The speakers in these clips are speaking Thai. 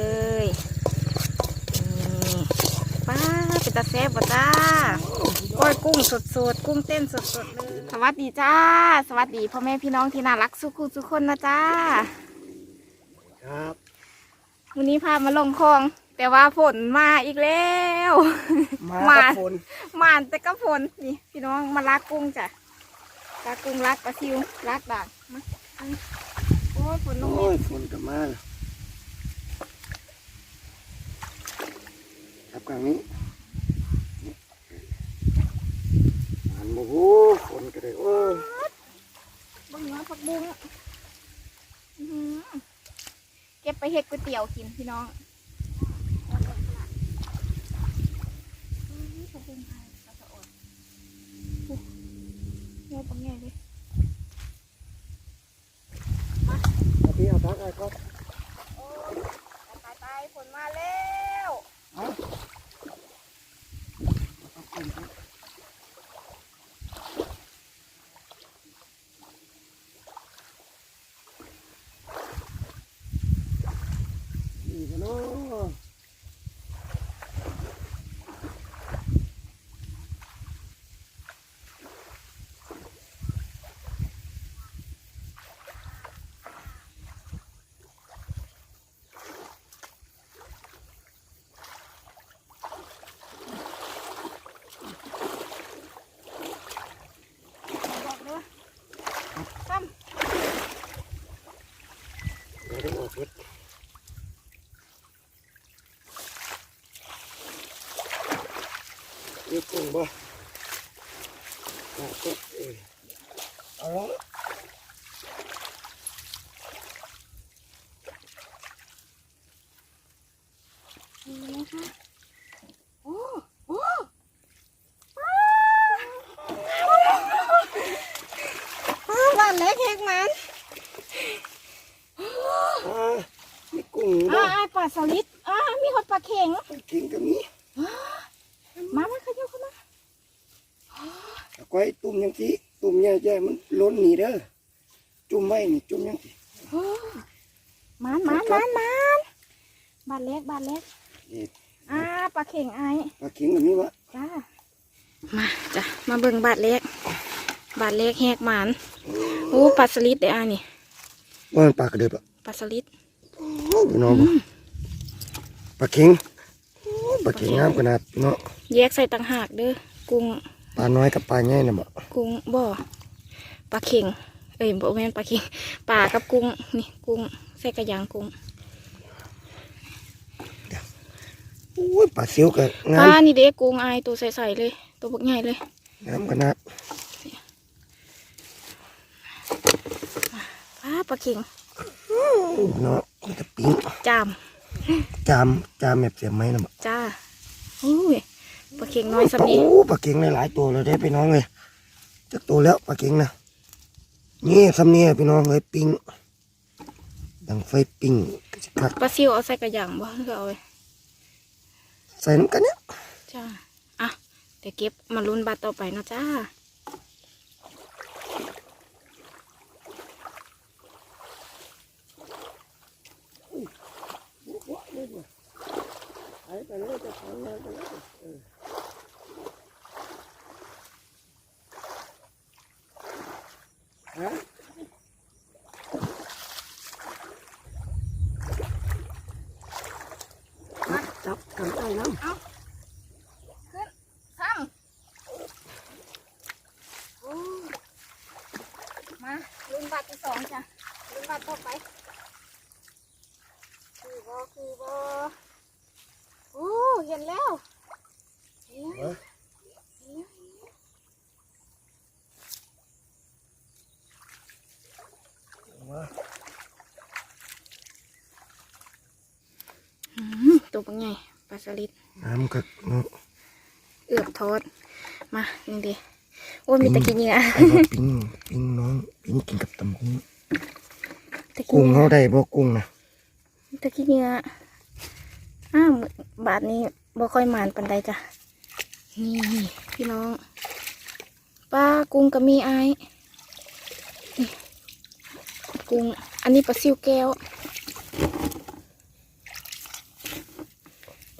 เลยนี่ป้าเป็นตาแซ่บบ่จ้าก้อยกุ้งสดๆกุ้งเต้นสดๆเลยสวัสดีจ้า สวัสดีพ่อแม่พี่น้องที่น่ารักสุขุทุกคนนะจ้า ครับวันนี้พามาลงคลอง แต่ว่าฝนมาอีกแล้วมามากับฝนมานแต่ก็ฝนนี่พี่น้องมาลักกุ้งจ้ะลักกุ้งลักปลาซิวลักด่างมาอันนี้โอ้ยฝนลงโอ้เม็ยดฝนกับมา แล้วครับกลางนี้มันโอ้โหฝนก็ได้โอ้ยบางเนื้อผักบุ้งอื้อหือเก็บไปเห็ดก๋วยเตี๋ยวกินพี่น้องอื้อผักบุ้งไทยปลาสะอดอุ๊ยเงยปังแง่เลยเอาพี่เอาทักไอ้ครับ โอ้ยตายตายฝนมาแล้ว เอาเอาขึ้นครับนี่กันเนาะ บอกเลยว่าซ้ เดี๋ยวได้ออกเฮ็ดเฮ็ดกุ้ง บ่เอาก็เอ้ยเอาละำนี่นะคะโอ้โอ้อ้าวบ้านเล็กเฮกมัน อ่ามีกุ้ง อ่า บ่ อ่าปลาสลิดอ่ามีหดปลาเข็ง กินกับนี้ มามาขยับเข้ามา เอาไว้ตุ่มยังสิตุ่มใหญ่ๆมันล้นหนีเด้อจุ่มไว้นี่จุ่มยังสิ โอ้มานมานมานมานบ้านเล็กบ้านเล็ก นี่ อ่า ปลาเข็งไอ้ปลาเข็งแบบนี้วะจ้ามาจ้ะมาเบิ่งบาดเล็ก บาดเล็กแหกหมันโอ้ปลาสลิดเด้ออะนี่ว่ามันปลากระเดิบอะปลาสลิดโอ้พี่น้องบ่ปลาเข็งโอ้ปลาเข็งงามขนาดเนาะแยกใส่ต่างหากเด้อกุ้งปลาน้อยกับปลาใหญ่น่ะบ่กุ้งบ่อปลาเข็งเอ้ยบ่แม่นปลาเข็งปลากับกุ้งนี่กุ้งใส่กระยางกุ้ง โอ้ยปลาเสียวก็ปงาลามนี่เด้กุ้งอายตัวใสๆเลย ตัวบักใหญ่เลย งามขนาดปลาปลาเข็งเนาะมันจะปิ้งจาม จามจามแบบเสียบไม้น่ะบ่จ้าโอ้ยปลาเข็งน้อยสำโอ้นีปลาเข็งหลายๆตัวเลยได้พี่น้องเลยจักตัวแล้วปลาเข็งนะนี่สำเนียพี่น้องเลยปิ้งดังไฟปิ้งก็สิคักปลาซิวเอาใส่กระยางบ่หรือเอาไว้ ใส่น้ำกันเนี่ยจ้าอะเดี๋ยวเก็บมาลุ้นบัตรต่อไปเนาะจ้าไปเลยจะทำงานไปเลยเออฮะ จับกันได้น้ำขึ้นทำโอ้มาลุ้นบัตรที่สองจ้ะลุ้นบัตรต่อไป คือบอคือบอโอ้เห็นแล้วเห็นแล้วเห็นแล้วเห็นแล้วมาอืมตัวเป็นไง ปลาสลิดน้ำกับเนาะเอือบทอด มานี่ดิโอ้ยมีตะกี้เหงื่อไอ้ว่าปิ้งปิ้งน้องปิ้งกินกับตำกุ้งตะกี้กุ้งเหงื่อเขาได้บ่กุ้งนะตะกี้เหงื่ออ้าวบาทนี้บ่ค่อยหมานปันใดจ้ะนี่พี่น้องปลากุ้งก็มีไอ้ายนี่กุ้งอันนี้ปลาซิวแก้ว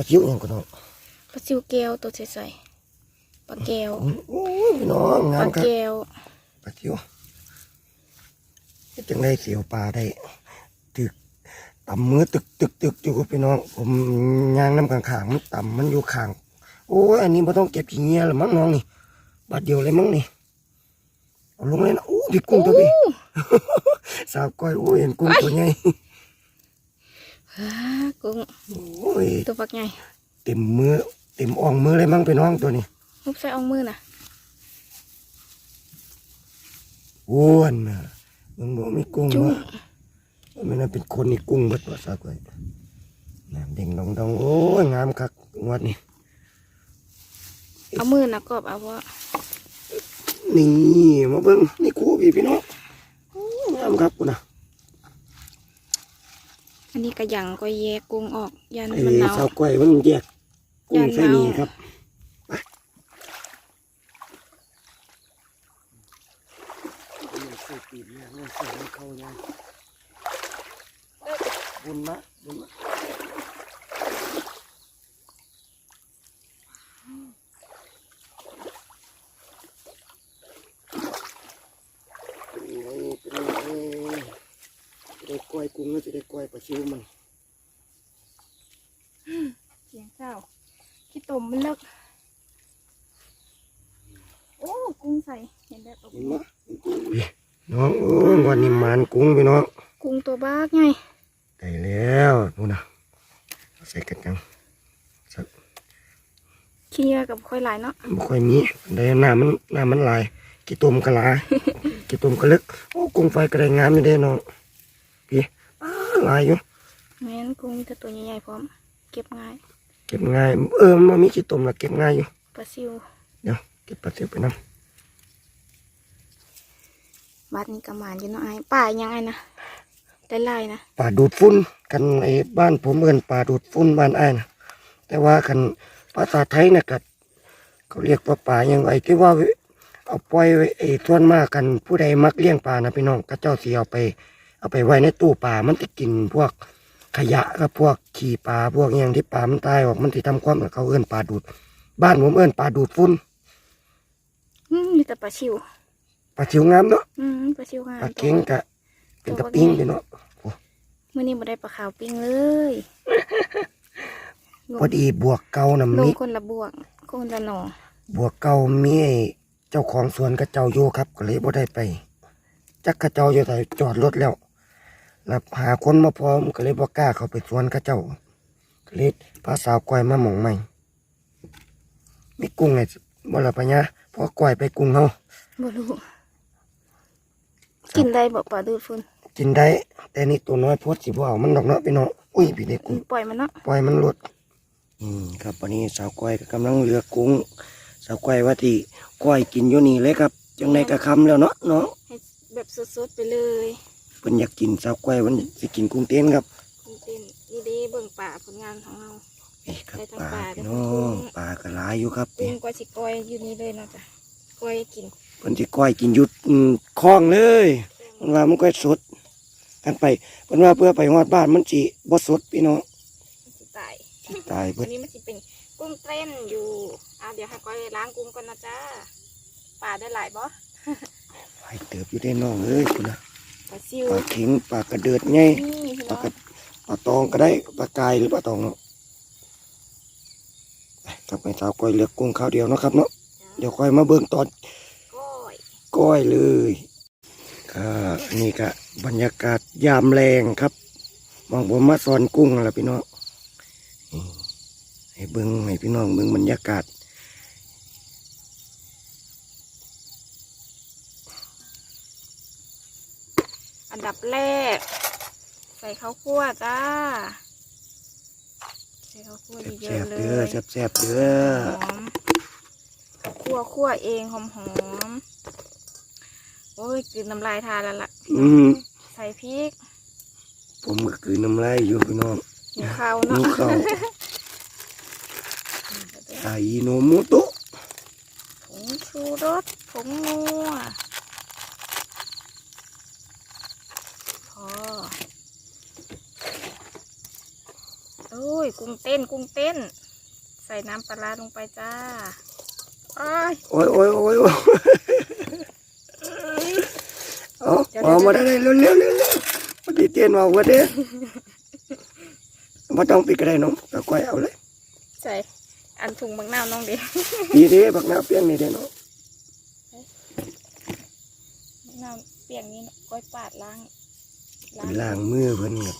ปลาชิวอย่างก็น้องปลาซิวแก้วตัวใสๆปลาแก้วโอ้ยพี่น้องงาปลามครับแก้วปลาชิวจังได้เสียวปลาได้ตึกต่ำมือตึกตึกตึกอยู่กับพี่น้อง ผมย่างน้ำข้างๆมันต่ำมันอยู่ข้างโอ้ยอันนี้ไม่ต้องเก็บขี้เงี้ยหรอมั้งน้องนี่บาดเดียวเลยมั้งนี่เอาลงเลยนะโอ้พี่กุ้งตัวพี่ สาวก้อยโอ้ยเห็นกุ้งตัวใหญ่ฮ่า กุ้งโอ้ยตัวปักใหญ่เต็มมือเต็มอ่องมือเลยมั้งพี่น้องตัวนี้มุกใส่อ่องมือน่ะอ้วนนะมันบอกมีกุ้งจุ้งวะมันน่าเป็นคนนี่กุ้งเบิดว่าสาวก้อยน้ำเด้งดองดองโอ้ยงามคักงวดนี้เอามือน่ะกอบเอาว่านี่มาเบิ้งนี่คู่พี่พี่น้องโอ้ยงามครับกูนะ อันนี้กระหยังก็แยกกุ้งออกยันไอ้มันหนาวสาวก้อยมันแยกกุ้งย่านใส่นี่เน่าครับบุญนะบุญนะเป็นไงเป็นไงจะได้กล้วยกุ้งแล้ว จะได้กล้วยปลาชิวมันเสียงเศร้าขี้ตมมันเลิกโอ้กุ้งใส่เห็นแบบเห็นไหมน้องโอ้ยวันนี้มันกุ้งพี่น้องกุ้งตัวบ้ากไงได้แล้วนู่นนะเอาใส่กันจังสักขี้เหยื่อกับค่อยหลายเนาะบ่ค่อยมีได้หน้ามันหน้ามันหลายกี่ตุ่มกะหลาย กี่ตุ่มกะลึกโอ้กุ้งไฟก็ได้งามอยู่เด้น้องพี่อ้า หลายอยู่แม่นกุ้งแต่ตัวใหญ่ๆพร้อม เก็บง่าย เก็บง่าย เออมันมีกี่ตุ่มละเก็บง่ายอยู่ปลาซิวเดี๋ยวเก็บปลาเสียไปน้บัดนี้กระหมานอยู่เนาะไอ้ป่ายังไงนะได้ไล่นะำปลาดูดฝุ่นกันไอ้บ้านผมเอิ้นปลาดูดฝุ่นบ้านอ้ายนะแต่ว่ากันภาษาไทยนะกัเขาเรียกว่าปลายังไงที่ว่าเอาปล่อยไว้ไอ้ส่วนมากกันผู้ใดมักเลี้ยงปลานะพี่น้องก็เจ้าสิเอาไป เอาไปไว้ในตู้ปลา มันจะกินพวกขยะกับพวกขี้ปลาพวกอหย่างที่ปลามันตายออกมันที่ทำความกับเขาเอื้นปลาดูด บ้านผมเอื้นปลาดูดฝุ่นอืมมีแต่ปลาชิวปลาชิวงามเนาะอืมปลาชิวงามปลาเค็งกะเป็นตะปิ้งพี่เนาะมื่อนี้บ่ได้ปลาขาวปิ้งเลยพอดีบวกเก่านะลมีงคนละบวกคนละหนอบวกเก่ามีไอ้เจ้าของสวนกับเจ้าอยู่ครับ ก็เลยบ่ได้ไป จักกระเจ้าอยู่แต่จอดรถแล้ว แล้วหาคนมาพร้อมก็เลยบ่กล้าเข้าไปสวนกับเจ้าก็เลยพาสาวก้อยมาหม่องใหม่มีกุ้งไงบ่ละปะญะพอก้อยไปกุ้งเฮาบ่รู้กินได้บ่ปลาดูดฝุ่นกินได้ แต่นี่ตัวน้อยโพดสิบ่เอามันดอกเนาะพี่น้องอุ้ยพี่เด็กอืกุ้งมปล่อยมันเนาะปล่อยมันหลุดอืมครับวันนี้สาวก้อยก็กำลังเลือกกุ้งสาวก้อยว่าที่ก้อยกินอยู่นี่เลยครับจังในกระคำแล้วเนาะเนาะ ให้แบบสดๆไปเลยเพิ่นอยากกินสาวก้อยวันสิกินกุ้งเต้นครับคุณเต้นนี่ดีเบิ่งป่าผลงานของเรานี่ครับได้ทั้งปลาปลาได้พี่ทั้น้งอกุ้งงปลาก็หลายอยู่ครับกุ้นี่งก็สิก้อยอยู่นี่เลยเนาะจ้ะก้อยกินเพิ่นสิก้อยกินอยุดคลองเลยมันว่ามันก้อยสดกันไปเพิ่นว่าเพื่อไปฮอดบ้านมันสิบ่สดพี่น้องมันสิตายสิตายเบิอัดนนี้มันสิเป็นกุ้งเต้นอยู่อะเดี๋ยวให้ก้อยล้างกุ้งก่อนนะจ้าปลาได้หลายบ่หลายเติบอยู่ได้น้องเอ้ยคุณนะ ปลาซิวปลาเข็งปลากระเดิดไงนี่พี่ปลาน้องกระปลาตองก็ได้ปลากายหรือปลาตองเนาะไปกลับไปสาวก้อยเลือกกุ้งข้าวเดียวเนาะครับเนาะเดี๋ยวก้อยมาเบิ่งตอน ก้อยก้อยเลยก็นี่ก็บรรยากาศยามแรงครับมองผมมาสอนกุ้งนั่นแหละพี่น้องนี่ให้เบิ่งให้พี่น้องเบิ่งบรรยากาศ อันดับแรก ใส่ข้าวคั่วจ้า ใส่ข้าวคั่วเยแซ่อะบๆเลๆเด้อยแซ่บๆเด้อหอมคั่วคั่วเองหอมหอมๆโอ้ยกลืนน้ำลายทานแล้วล่ะ อืมใส่พริกผมก็คือน้ำลายอยู่พี่น้องหิวข้าวนี่เนาะเขาไอโนมุโตะผงชูรสผงนัวพอ โอ้ยยกุ้งเต้น กุ้งเต้น ใส่น้ำปลาร้าลงไปจ้าอ้ายโอ้ยโอ้ยโอ้ยโอ้ยเอาเอามาได้เลยเร็วเร็วเร็วเร็วมาดีเตียนมาวัดเด้มาต้องปิดกระไดน้องตะก้อยเอาเลย ใส่ อันถุงบักนาวน้องเดีดีเด้บักหน้าเปี้ยงนี่เด้น้องบักนาวเปียกนี้ก้อยปาดล้างล้างมือเพิ่นครับ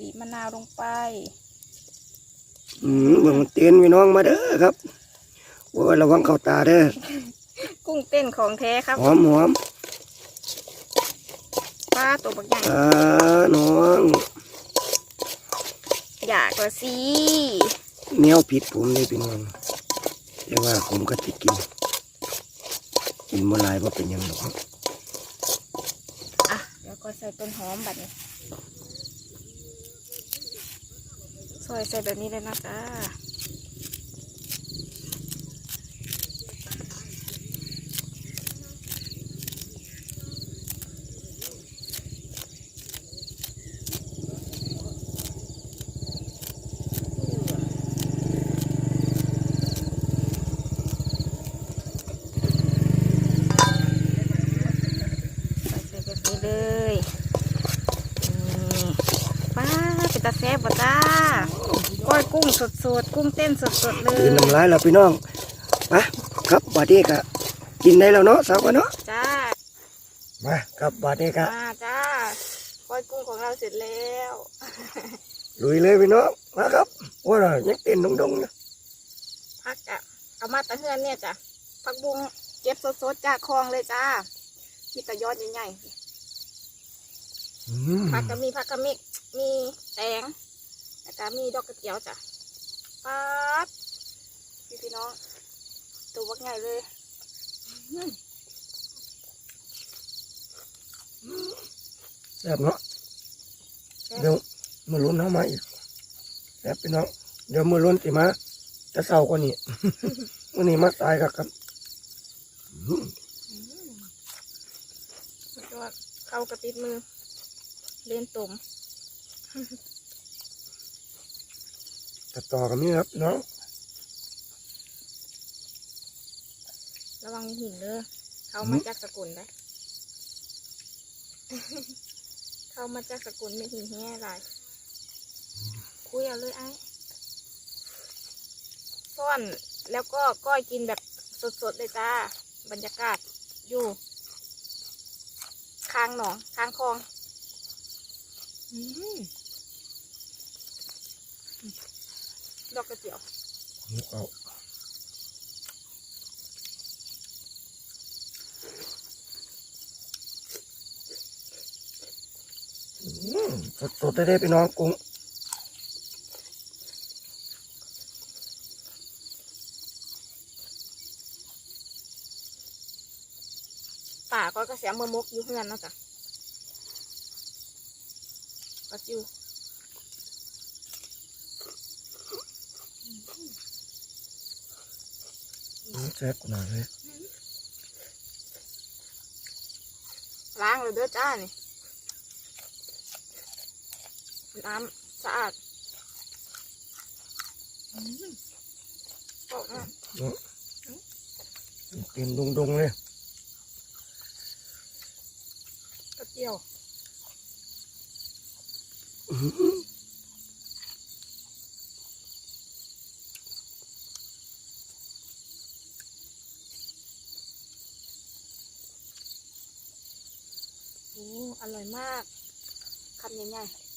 บีบมะนาวลงไป อืมเบิ่งมันเตียนพี่น้องมาเด้อครับว่าระวังเข้าตาเด้อกุ้งเต้นของแท้ครับหอมหอมปลาตัวบักใหญ่อ่าน้องอยากละสิแนวผิดผมเลยพี่น้องแต่ว่าผมก็ติกินกินมาหลายว่าเป็นหยังหรอกครับอะเดี๋ยวก็ใส่ต้นหอมแบบนี้ซ อยใส่แบบนี้เลยนะจ้า ใส่ใส่แบบนี้เลยนี่ป้าเป็นตาแซ่บบ่จ้าก้อยกุ้ง สดๆกุ้งเต้นสดๆเลคืยนน้ำลายแล้วพี่น้องไปครับบาดนี้ก็กินได้แล้วเนาะสาวกันเนาะจ้ามาครับบาดนี้ก็มาจ้าก้อยกุ้งของเราเสร็จแล้วลุยเลยพี่น้องมาครับว่าเรายังเต้นดงๆนะพักอะเอามาตะเฮือนเนี่ยจ้ะผักบุ้งเก็บสดๆจากคลองเลยจ้าที่ตะยอดใหญ่อืมๆผักก็มีผักกะมิมีแตงแล้วก็มีดอกกระเจียวจ้ะ ป๊าดพี่พี่น้องตัววักใหญ่เลยอื้อแซ่บเนาะเดี๋ยวมือล้นน้ำมาอีกแซ่บพี่น้องเดี๋ยวมือล้นสิมาจะเศร้ากว่านี้วันนี้มาตายครับครับอืมสุดยอดเข้ากระติดมือเล่นตุ่ม ตัดต่อกับนี้ครับพี่น้องระวังหินเด้อเขามาจากสกุลได้เขามาจากสกุลไม่หินแห่ไรคุยเอาเลยไอ้ซ่อนแล้วก็ก้อยกินแบบสดๆเลยจ้า บรรยากาศอยู่ข้างหนองข้างคลอง อืม ดอกกระเจียวนี่เอาอืมสดๆได้ๆพี่น้องกุ้งป่าก็กระเสียมือมกอยู่เพื่อนเนาะจ้ะก็จิว ซ่บขนาดเลยล้างเลยเด้อจ้านี่น้ำสะอาดอืมออกมากินดงๆเลยกระเจียวโอร่อยมากคำใหญ่ๆ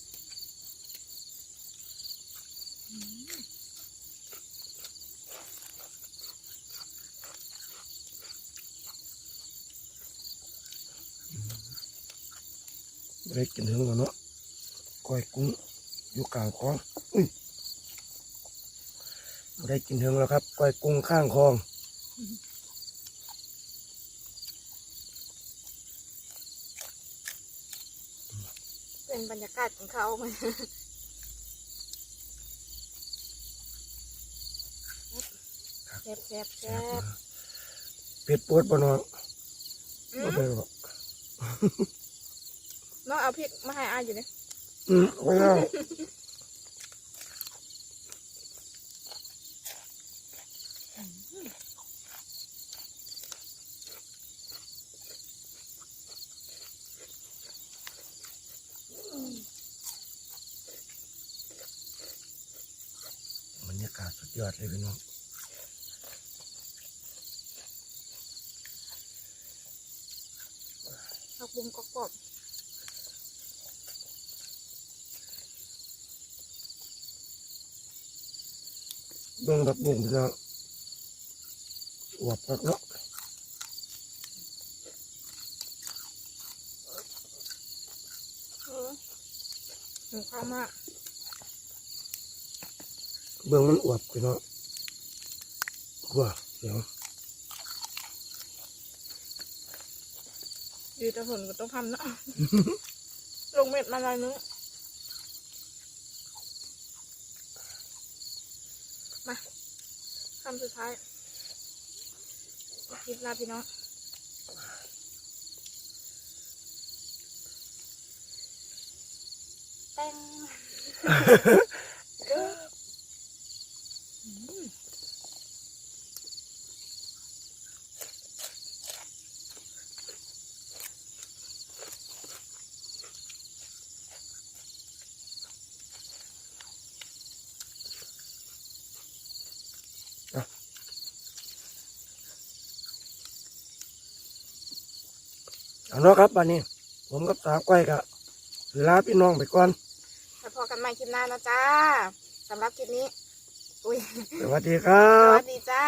ไม่ได้กินถึงแล้วเนาะก้อยกุ้งอยู่กลางคลองอุ้ยไม่ได้กินถึงแล้วครับก้อยกุ้งข้างคลอง เป็นบรร ยากาศของเขาแซ่บแซ่บแซ่บเป็ดปวดบ่น้องอืบ่มได้หรอกน้องเอาพริกมาให้อาอยู่เนี่ยอืมโอ้ยเอาบรรยากาศสุดยอดเลย พี่น้องผักบุ้งกรอบเบิ่งแบบบุ่งพี่น้องอวบคักเนาะๆเออหนูข้าวมากเบิ่งมันอวบพี่น้อง ว้าเดี๋ยวดีแต่ผลก็ต้องทำเนาะลงเม็ดมาหน่อยนึงมาคำสุดท้ายคลิปลาพี่น้องแป้ง เอาเนาะครับวันนี้ ผมกับสาวก้อยก็ลาพี่น้องไปก่อนแล้วพอกันใหม่คลิปหน้านะจ้าสำหรับคลิปนี้ อุ้ยสวัสดีครัสบ วัสดีจ้า